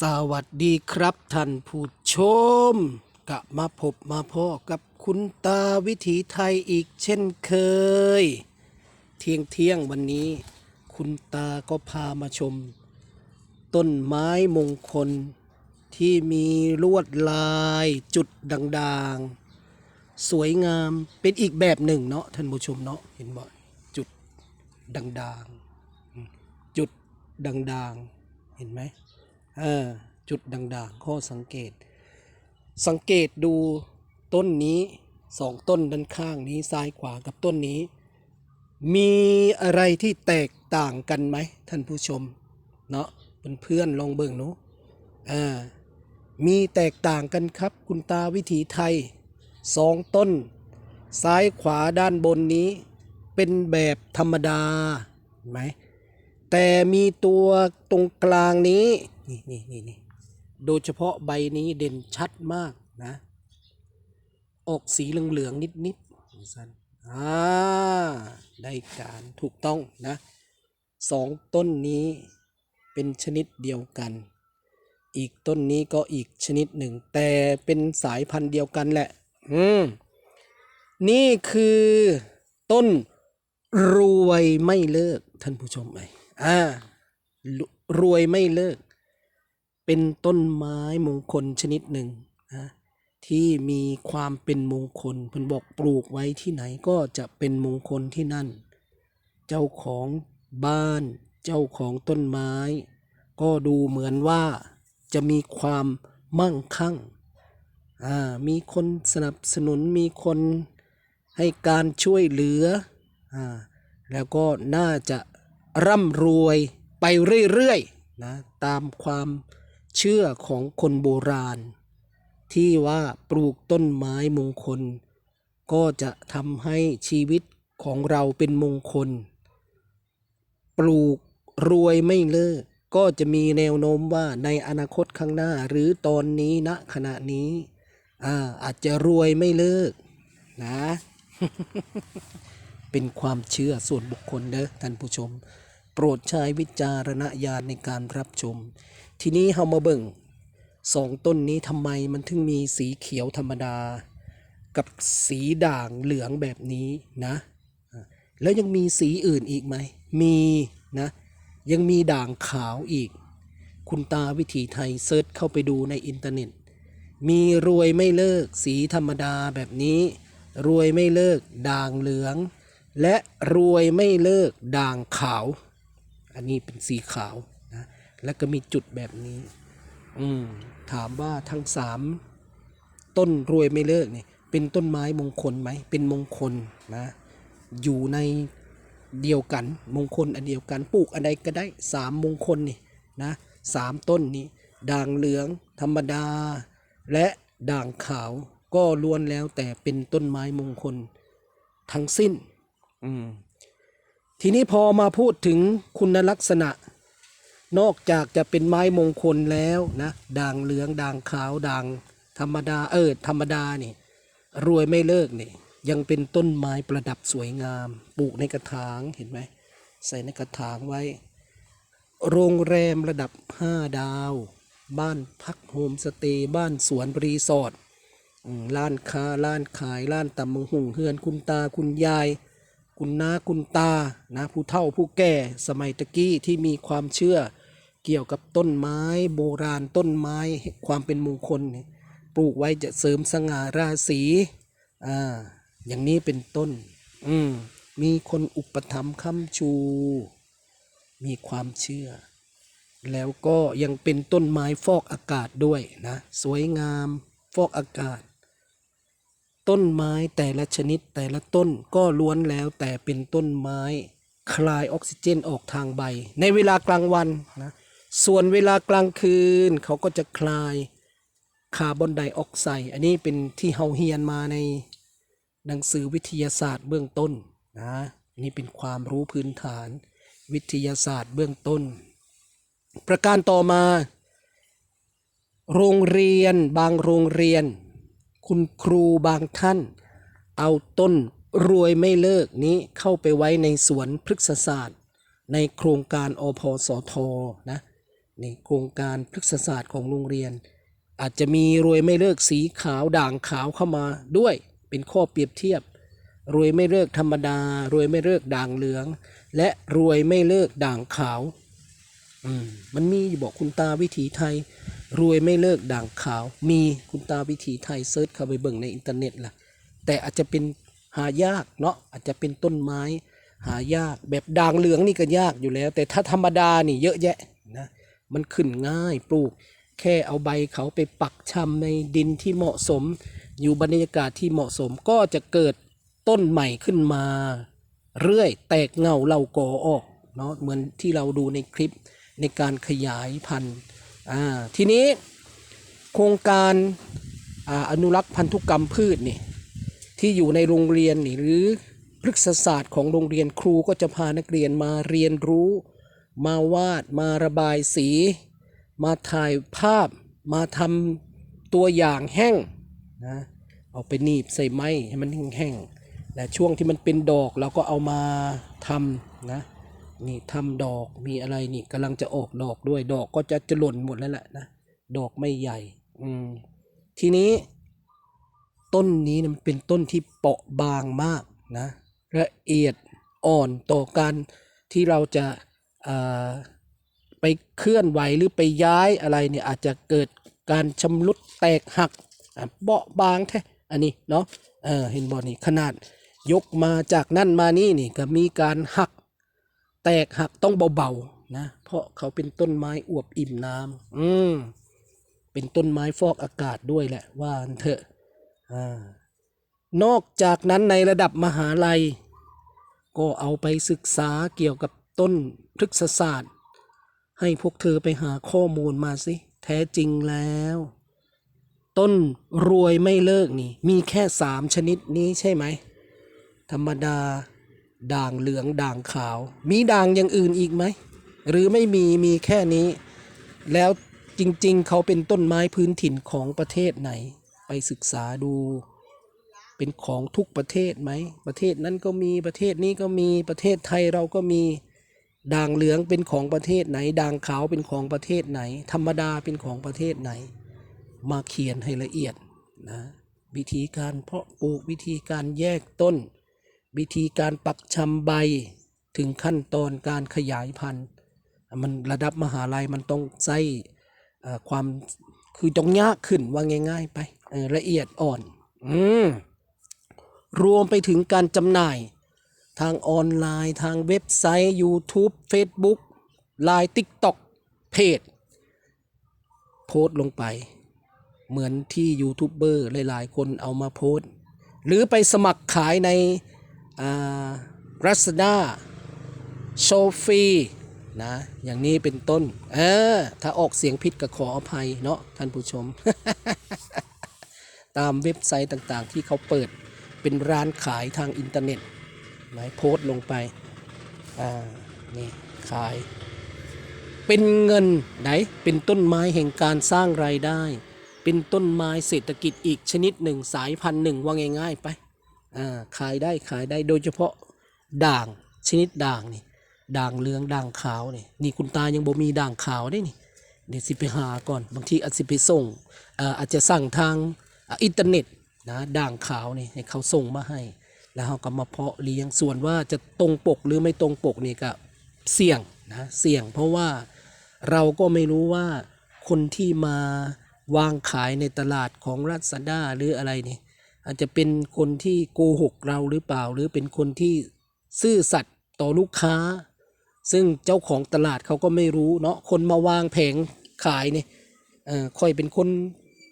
สวัสดีครับท่านผู้ชมกลับมาพบมาพ่อกับคุณตาวิถีไทยอีกเช่นเคย เที่ยงเที่ยงวันนี้ คุณตาก็พามาชม ต้นไม้มงคล ที่มีลวดลายจุดด่างๆ สวยงามเป็นอีกแบบหนึ่งเนาะท่านผู้ชมเนาะเห็นบ่จุดด่างๆ จุดด่างๆ เห็นไหม เออจุดด่างๆ ข้อสังเกต สังเกตดูต้นนี้สองต้นด้านข้างนี้ซ้ายขวากับต้นนี้ มีอะไรที่แตกต่างกันไหมท่านผู้ชม เนาะเพื่อนๆลองเบิ่งหนูอ่ามีแตกต่างกันครับ คุณตาวิถีไทยสองต้น ซ้ายขวาด้านบนนี้ เป็นแบบธรรมดาไหมแต่มีตัวตรงกลางนี้ นี่นี่นี่นี่โดยเฉพาะใบนี้เด่นชัดมากนะ ออกสีเหลืองๆนิดๆสั้นอ่าได้การถูกต้องนะสองต้นนี้เป็นชนิดเดียวกัน อีกต้นนี้ก็อีกชนิดหนึ่ง แต่เป็นสายพันธุ์เดียวกันแหละ อืม นี่คือต้นรวยไม่เลิกท่านผู้ชมไหมอ่ารรวยไม่เลิก เป็นต้นไม้มงคลชนิดหนึ่งนะที่มีความเป็นมงคลเพิ่นบอกปลูกไว้ที่ไหนก็จะเป็นมงคลที่นั่น เจ้าของบ้าน เจ้าของต้นไม้ ก็ดูเหมือนว่าจะมีความมั่งคั่งอ่ามีคนสนับสนุนมีคนให้การช่วยเหลืออ่าแล้วก็น่าจะร่ำรวยไปเรื่อยๆนะตามความ เชื่อของคนโบราณ ที่ว่าปลูกต้นไม้มงคล ก็จะทำให้ชีวิตของเราเป็นมงคล ปลูกรวยไม่เลิก ก็จะมีแนวโน้มว่าในอนาคตข้างหน้าหรือตอนนี้ณขณะนี้อ่าอาจจะรวยไม่เลิกนะ เป็นความเชื่อส่วนบุคคลเด้อท่านผู้ชม โปรดใช้วิจารณญาณในการรับชมทีนี้เฮามาเบิ่งสองต้นนี้ทำไมมันถึงมีสีเขียวธรรมดา กับสีด่างเหลืองแบบนี้นะ แล้วยังมีสีอื่นอีกไหม มีนะ ยังมีด่างขาวอีก คุณตาวิถีไทยเซิร์ชเข้าไปดูในอินเทอร์เน็ต มีรวยไม่เลิกสีธรรมดาแบบนี้ รวยไม่เลิกด่างเหลือง และรวยไม่เลิกด่างขาว อันนี้เป็นสีขาว แล้วก็มีจุดแบบนี้ อืมถามว่าทั้งสามต้นรวยไม่เลิกเนี่ยเป็นต้นไม้มงคลไหมเป็นมงคลนะอยู่ในเดียวกัน มงคลอันเดียวกันปลูกอะไรก็ได้สามมงคลนี่นะสามต้นนี้ด่างเหลืองธรรมดา และด่างขาวก็ล้วนแล้วแต่เป็นต้นไม้มงคลทั้งสิ้นอืมทีนี้พอมาพูดถึงคุณลักษณะ นอกจากจะเป็นไม้มงคลแล้วนะด่างเหลืองด่างขาวด่างธรรมดาเออธรรมดานี่ รวยไม่เลิกนี่ ยังเป็นต้นไม้ประดับสวยงาม ปลูกในกระถางเห็นไหมใส่ในกระถางไว้ โรงแรมระดับ 5 ดาว บ้านพักโฮมสเตย์บ้านสวนรีสอร์ทร้านค้าร้านขายร้านตำมงหุ่งเฮือนคุณตาคุณยาย คุณน้าคุณตานะผู้เฒ่าผู้แก่สมัยตะกี้ที่มีความเชื่อเกี่ยวกับต้นไม้โบราณต้นไม้ความเป็นมงคล ปลูกไว้จะเสริมสง่าราศีอ่าอย่างนี้เป็นต้น อืมมีคนอุปถัมภ์ค้ำชู มีความเชื่อ แล้วก็ยังเป็นต้นไม้ฟอกอากาศด้วยนะ สวยงามฟอกอากาศ ต้นไม้แต่ละชนิดแต่ละต้นก็ล้วนแล้วแต่เป็นต้นไม้คลายออกซิเจนออกทางใบ ในเวลากลางวันนะส่วนเวลากลางคืนเขาก็จะคลายคาร์บอนไดออกไซด์อันนี้เป็นที่เฮาเฮียนมาในหนังสือวิทยาศาสตร์เบื้องต้นนะนี่เป็นความรู้พื้นฐานวิทยาศาสตร์เบื้องต้น ประการต่อมา โรงเรียนบางโรงเรียน คุณครูบางท่าน เอาต้นรวยไม่เลิกนี้เข้าไปไว้ในสวนพฤกษศาสตร์ ในโครงการอพสทนะนี่โครงการพฤกษศาสตร์ของโรงเรียน อาจจะมีรวยไม่เลิกสีขาวด่างขาวเข้ามาด้วยเป็นข้อเปรียบเทียบ รวยไม่เลิกธรรมดา รวยไม่เลิกด่างเหลือง และรวยไม่เลิกด่างขาว อืมมันมีอยู่บอกคุณตาวิถีไทย รวยไม่เลิกด่างขาว มีคุณตาวิถีไทยเซิร์ชเข้าไปเบิ่งในอินเทอร์เน็ตล่ะ แต่อาจจะเป็นหายากเนาะอาจจะเป็นต้นไม้ หายากแบบด่างเหลืองนี่ก็ยากอยู่แล้ว แต่ถ้าธรรมดานี่เยอะแยะนะมันขึ้นง่ายปลูก แค่เอาใบเขาไปปักชำในดินที่เหมาะสม อยู่บรรยากาศที่เหมาะสมก็จะเกิดต้นใหม่ขึ้นมา เรื่อยแตกเงาเหล่ากอออกเนาะเหมือนที่เราดูในคลิปในการขยายพันธุ์ ทีนี้โครงการออนุรักษ์พันธุกรรมพืชนี่ที่อยู่ในโรงเรียนนี่หรือพฤกษศาสตร์ของโรงเรียนครูก็จะพานักเรียนมาเรียนรู้ มาวาดมาระบายสี มาถ่ายภาพมาทำตัวอย่างแห้งนะเอาไปหนีบใส่ไม้ให้มันแห้งๆและช่วงที่มันเป็นดอกเราก็เอามาทำนะ นี่ทำดอกมีอะไรนี่กำลังจะออกดอกด้วย ดอกก็จะจะหล่นหมดแล้วแหละนะดอกไม่ใหญ่ อืม ทีนี้ ต้นนี้นะมันเป็นต้นที่เปราะบางมากนะละเอียดอ่อนต่อการที่เราจะาไปเคลื่อนไหวหรือไปย้ายอะไรเนี่ยอาจจะเกิดการชำรุดแตกหักเบาะบางแท้อันนี้เนาะเเห็นบอนี่ขนาดยกมาจากนั่นมานี่นี่ก็มีการหัก แตกหักต้องเบาๆนะ เพราะเขาเป็นต้นไม้อวบอิ่มน้ำอืมเป็นต้นไม้ฟอกอากาศด้วยแหละว่านเถอะอ่านอกจากนั้นในระดับมหาลัย ก็เอาไปศึกษาเกี่ยวกับต้นพฤกษศาสตร์ ให้พวกเธอไปหาข้อมูลมาสิ แท้จริงแล้ว ต้นรวยไม่เลิกนี่ มีแค่สามชนิดนี้ใช่ไหม ธรรมดา ด่างเหลืองด่างขาว มีด่างอย่างอื่นอีกไหม หรือไม่มีมีแค่นี้ แล้วจริงๆ เขาเป็นต้นไม้พื้นถิ่นของประเทศไหน ไปศึกษาดู เป็นของทุกประเทศไหม ประเทศนั้นก็มีประเทศนี้ก็มีประเทศไทยเราก็มีด่างเหลืองเป็นของประเทศไหนด่างขาวเป็นของประเทศไหน ธรรมดาเป็นของประเทศไหน มาเขียนให้ละเอียดนะวิธีการเพาะปลูกวิธีการแยกต้น วิธีการปักชำใบถึงขั้นตอนการขยายพันธุ์มันระดับมหาลัยมันต้องใช้ความคือต้องยากขึ้นว่าง่าย ๆ ไปละเอียดอ่อนอืมรวมไปถึงการจำหน่าย ทางออนไลน์ ทางเว็บไซต์ YouTube Facebook ไลน์ TikTok เพจ โพสต์ลงไป เหมือนที่ยูทูบเบอร์หลายๆ คนเอามาโพสต์หรือไปสมัครขายใน รัสดาโชฟีนะอย่างนี้เป็นต้น เออ ถ้าออกเสียงผิดก็ขออภัยเนาะท่านผู้ชม ตามเว็บไซต์ต่างๆ ที่เขาเปิดเป็นร้านขายทางอินเทอร์เน็ตไหนโพสต์ลงไป อ่า นี่ ขาย เป็นเงินไหน เป็นต้นไม้แห่งการสร้างรายได้ เป็นต้นไม้เศรษฐกิจอีกชนิดหนึ่งสายพันธุ์หนึ่งว่าง่ายๆไป ขายได้ขายได้โดยเฉพาะด่างชนิดด่างนี่ด่างเหลืองด่างขาวนี่นี่คุณตายังบ่มีด่างขาวได้นี่เดี๋ยวสิไปหาก่อนบางทีอาจสิไปส่งอาจจะสั่งทางอินเทอร์เน็ตนะด่างขาวนี่ให้เขาส่งมาให้ แล้วเราก็มาเพาะเลี้ยงส่วนว่าจะตรงปกหรือไม่ตรงปกนี่ก็เสี่ยงนะเสี่ยง เพราะว่าเราก็ไม่รู้ว่าคนที่มาวางขายในตลาดของรัศดาหรืออะไรนี่ อาจจะเป็นคนที่โกหกเราหรือเปล่า หรือเป็นคนที่ซื่อสัตย์ต่อลูกค้า ซึ่งเจ้าของตลาดเขาก็ไม่รู้เนาะคนมาวางแผงขายเนี่ยเออคอยเป็นคน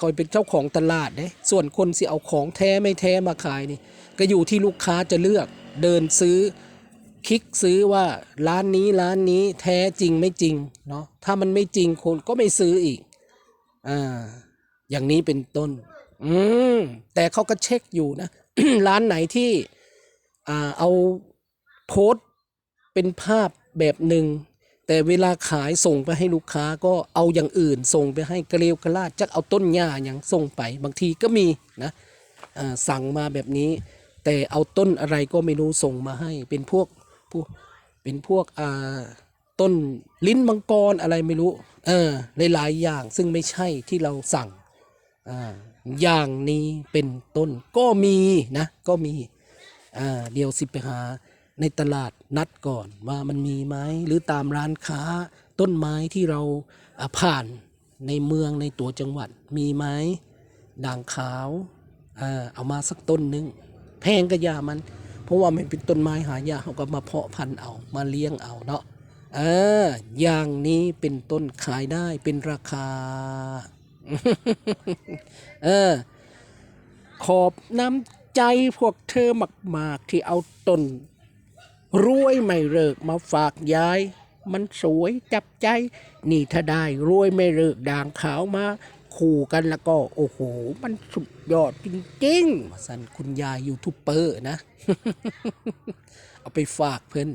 คอยเป็นเจ้าของตลาดเนี่ยส่วนคนสิเอาของแท้ไม่แท้มาขายนี่ก็อยู่ที่ลูกค้าจะเลือกเดินซื้อคลิกซื้อว่าร้านนี้ร้านนี้แท้จริงไม่จริงเนาะถ้ามันไม่จริงคนก็ไม่ซื้ออีกอ่าอย่างนี้เป็นต้น อืมแต่เขาก็เช็คอยู่นะ ร้านไหนที่อ่าเอาโพสต์เป็นภาพแบบหนึ่งแต่เวลาขายส่งไปให้ลูกค้าก็เอาอย่างอื่น ส่งไปให้กระเลวกระลาดจักเอาต้นหญ้าอย่างส่งไป บางทีก็มีนะอ่าสั่งมาแบบนี้ แต่เอาต้นอะไรก็ไม่รู้ส่งมาให้ เป็นพวกพวกเป็นพวกอ่าต้นลิ้นมังกรอะไรไม่รู้ เออหลายๆอย่างซึ่งไม่ใช่ที่เราสั่ง อย่างนี้เป็นต้นก็มีนะก็มีเดี๋ยวสิไปหาในตลาดนัดก่อนว่ามันมีไหมหรือตามร้านค้าต้นไม้ที่เราผ่านในเมืองในตัวจังหวัดมีไหมด่างขาวเอามาสักต้นหนึงแพงก็ยามัน เพราะว่ามันเป็นต้นไม้หายากเขาก็มาเพาะพันธุ์เอามาเลี้ยงเอาเนาะเอออย่างนี้เป็นต้นขายได้เป็นราคา เออ ขอบน้ำใจพวกเธอมาก ๆ ที่เอาต้นรวยไม่เลิกมาฝากยาย มันสวยจับใจ นี่ถ้าได้รวยไม่เลิกด่างขาวมาคู่กันแล้วก็ โอ้โห มันสุดยอดจริงๆสันคุณยายยูทูปเปอร์นะ เอาไปฝากเพื่อน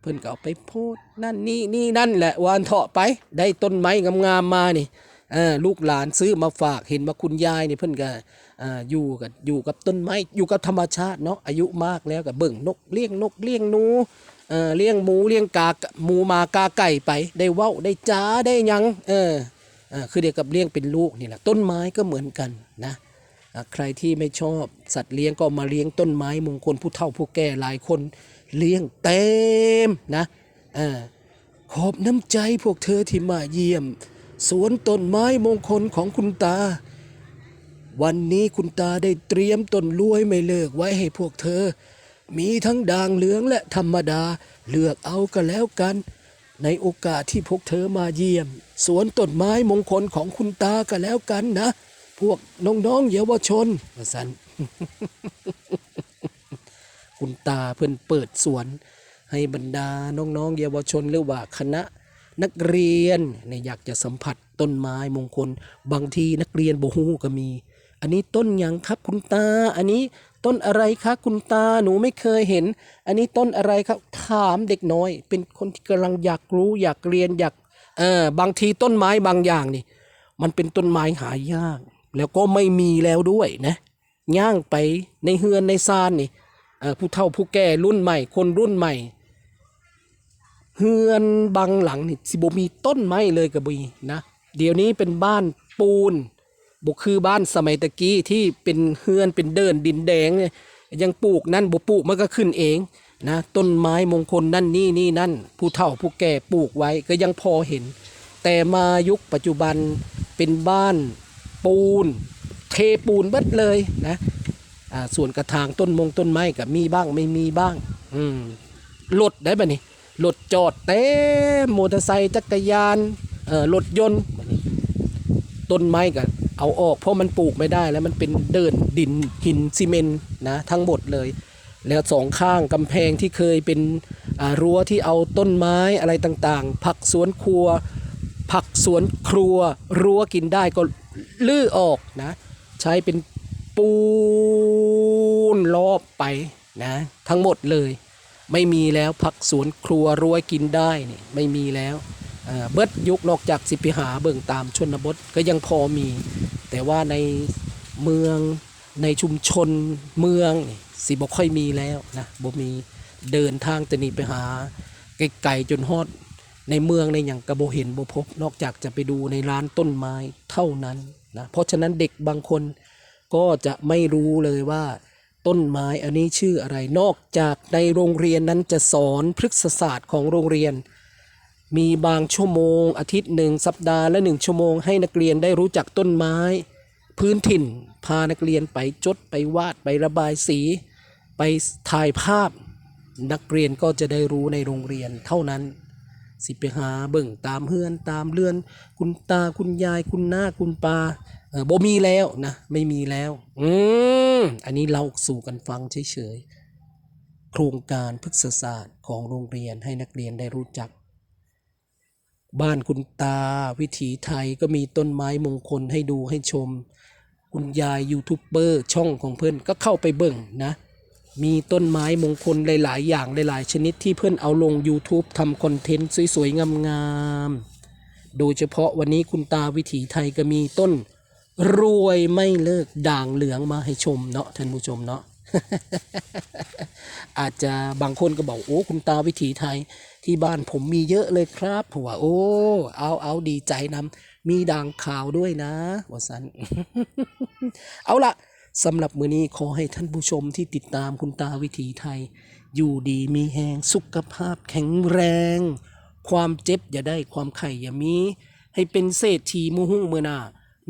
เพื่อนก็เอาไปโพสนั่นนี่นี่นั่นแหละวานเถาะไป ได้ต้นไม้งามๆมานี่ ลูกหลานซื้อมาฝากเห็นว่าคุณยายนี่เพื่อนก็อ่าอยู่กับอยู่กับต้นไม้อยู่กับธรรมชาติเนาะอายุมากแล้วก็เบิ่งนกเลี้ยงนกเลี้ยงหนูเออเลี้ยงหมูเลี้ยงกาหมูมากาไก่ไปได้เว้าได้จ้าได้ยังเออคือเดียวกับเลี้ยงเป็นลูกนี่แหละต้นไม้ก็เหมือนกันนะใครที่ไม่ชอบสัตว์เลี้ยงก็มาเลี้ยงต้นไม้มงคลผู้เฒ่าผู้แก่หลายคนเลี้ยงเต็มนะออขอบน้ำใจพวกเธอที่มาเยี่ยม สวนต้นไม้มงคลของคุณตา วันนี้คุณตาได้เตรียมต้นลวยไม่เลิกไว้ให้พวกเธอ มีทั้งด่างเหลืองและธรรมดาเลือกเอาก็แล้วกัน ในโอกาสที่พวกเธอมาเยี่ยม สวนต้นไม้มงคลของคุณตาก็แล้วกันนะ พวกน้องๆเยาวชนว่าสันคุณตาเพื่อนเปิดสวนให้บรรดาน้องๆเยาวชนหรือว่าคณะ นักเรียนเนี่ยอยากจะสัมผัสต้นไม้มงคล บางทีนักเรียนโบฮูก็มี อันนี้ต้นหยังครับคุณตา อันนี้ต้นอะไรคะคุณตาหนูไม่เคยเห็น อันนี้ต้นอะไรครับถามเด็กน้อย เป็นคนที่กำลังอยากรู้อยากเรียนอยากเออบางทีต้นไม้บางอย่างนี่ มันเป็นต้นไม้หายาก แล้วก็ไม่มีแล้วด้วยนะย่างไปในเฮือนในซานนี่ผู้เฒ่าผู้แก่รุ่นใหม่ คนรุ่นใหม่ เฮือนบางหลังนี่สิบมีต้นไม้เลยกระบีนะ เดี๋ยวนี้เป็นบ้านปูนบุคือบ้านสมัยตะกี้ที่เป็นเฮือนเป็นเดินดินแดงเนี่ยยังปลูกนั่นบ่ปลูกมันก็ขึ้นเองนะต้นไม้มงคลนั่นนี่นี่นั่น ผู้เฒ่าผู้แก่ปลูกไว้ก็ยังพอเห็น แต่มายุคปัจจุบันเป็นบ้านปูน เทปูนเบิดเลยนะอ่าส่วนกระถางต้นมงต้นไม้ก็มีบ้างไม่มีบ้างอืมรถได้ปะนี่ รถจอดเต็มมอเตอร์ไซค์จักรยานเอ่อรถยนต์บัดนี้ต้นไม้ก็เอาออกเพราะมันปลูกไม่ได้แล้วมันเป็นเดินดินหินซีเมนต์นะทั้งหมดเลย แล้วสองข้างกำแพงที่เคยเป็นรั้วที่เอาต้นไม้อะไรต่างๆ ผักสวนครัว ผักสวนครัว รั้วกินได้ก็ลื้อออกนะ ใช้เป็นปูนรอบไปนะทั้งหมดเลย ไม่มีแล้วผักสวนครัวรั้วกินได้นี่ไม่มีแล้วเบิดยุคนอกจากสิไปหาเบิ่งตามชนบทก็ยังพอมี แต่ว่าในเมืองในชุมชนเมืองนี่สิบ่ค่อยมีแล้วนะบ่มีเดินทางแต่นี่ไปหาไกลๆจนฮอดในเมืองในอย่างกระโบเห็นบ่พบ นอกจากจะไปดูในร้านต้นไม้เท่านั้นนะเพราะฉะนั้นเด็กบางคนก็จะไม่รู้เลยว่า ต้นไม้อันนี้ชื่ออะไรนอกจากในโรงเรียนนั้นจะสอนพฤกษศาสตร์ของโรงเรียน มีบางชั่วโมง อาทิตย์หนึ่งสัปดาห์ละหนึ่งชั่วโมงให้นักเรียนได้รู้จักต้นไม้ พื้นถิ่น พานักเรียนไปจดไปวาดไประบายสี ไปถ่ายภาพ นักเรียนก็จะได้รู้ในโรงเรียนเท่านั้น สิไปหาเบิ่งตามเฮือนตามเรือน คุณตาคุณยายคุณน้าคุณปา เออบ่มีแล้วนะไม่มีแล้ว อืมอันนี้เราสู่กันฟังเฉยๆโครงการพฤกษศาสตร์ของโรงเรียนให้นักเรียนได้รู้จัก บ้านคุณตาวิถีไทยก็มีต้นไม้มงคลให้ดูให้ชม คุณยายยูทูบเบอร์ช่องของเพื่อนก็เข้าไปเบิ่งนะมีต้นไม้มงคลหลาย ๆ อย่างหลาย ๆ ชนิดที่เพื่อนเอาลง YouTube ทำคอนเทนต์สวย ๆ งาม ๆ โดยเฉพาะวันนี้คุณตาวิถีไทยก็มีต้น รวยไม่เลิกด่างเหลืองมาให้ชมเนาะท่านผู้ชมเนาะอาจจะบางคนก็บอกโอ้คุณตาวิถีไทย ที่บ้านผมมีเยอะเลยครับผัวโอ้เอาเอาดีใจนำมีด่างขาวด้วยนะวสันเอาละสำหรับมือนี้ขอให้ท่านผู้ชมที่ติดตามคุณตาวิถีไทย อยู่ดีมีแหงสุขภาพแข็งแรง ความเจ็บอย่าได้ความไข่อย่ามี ให้เป็นเศรษฐีมุหุ่งเมือหน้า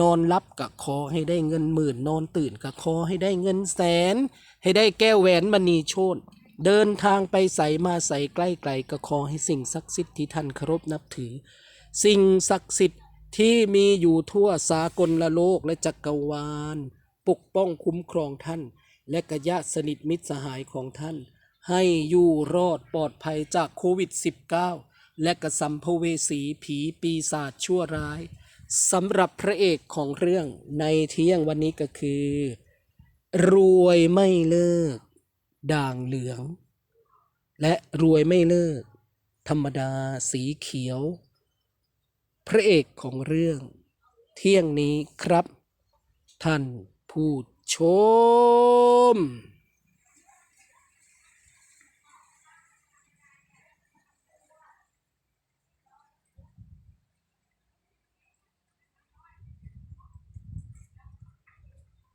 นอนรับกะขอให้ได้เงินหมื่น นอนตื่นกะขอให้ได้เงินแสน ให้ได้แก้วแหวนมณีโชนเดินทางไปใส่มาใส่ใกล้ไกลก็ขอให้สิ่งศักดิ์สิทธิ์ที่ท่านเคารพนับถือ สิ่งศักดิ์สิทธิ์ที่มีอยู่ทั่วสากลละโลกและจักรวาล ปกป้องคุ้มครองท่าน และกญาติสนิทมิตรสหายของท่าน ให้อยู่รอดปลอดภัยจากโควิด -19 และกระสัมภเวสีผีปีศาจชั่วร้าย สำหรับพระเอกของเรื่องในเที่ยงวันนี้ก็คือ รวยไม่เลิก ด่างเหลือง และรวยไม่เลิก ธรรมดาสีเขียว พระเอกของเรื่อง เที่ยงนี้ครับ ท่านผู้ชม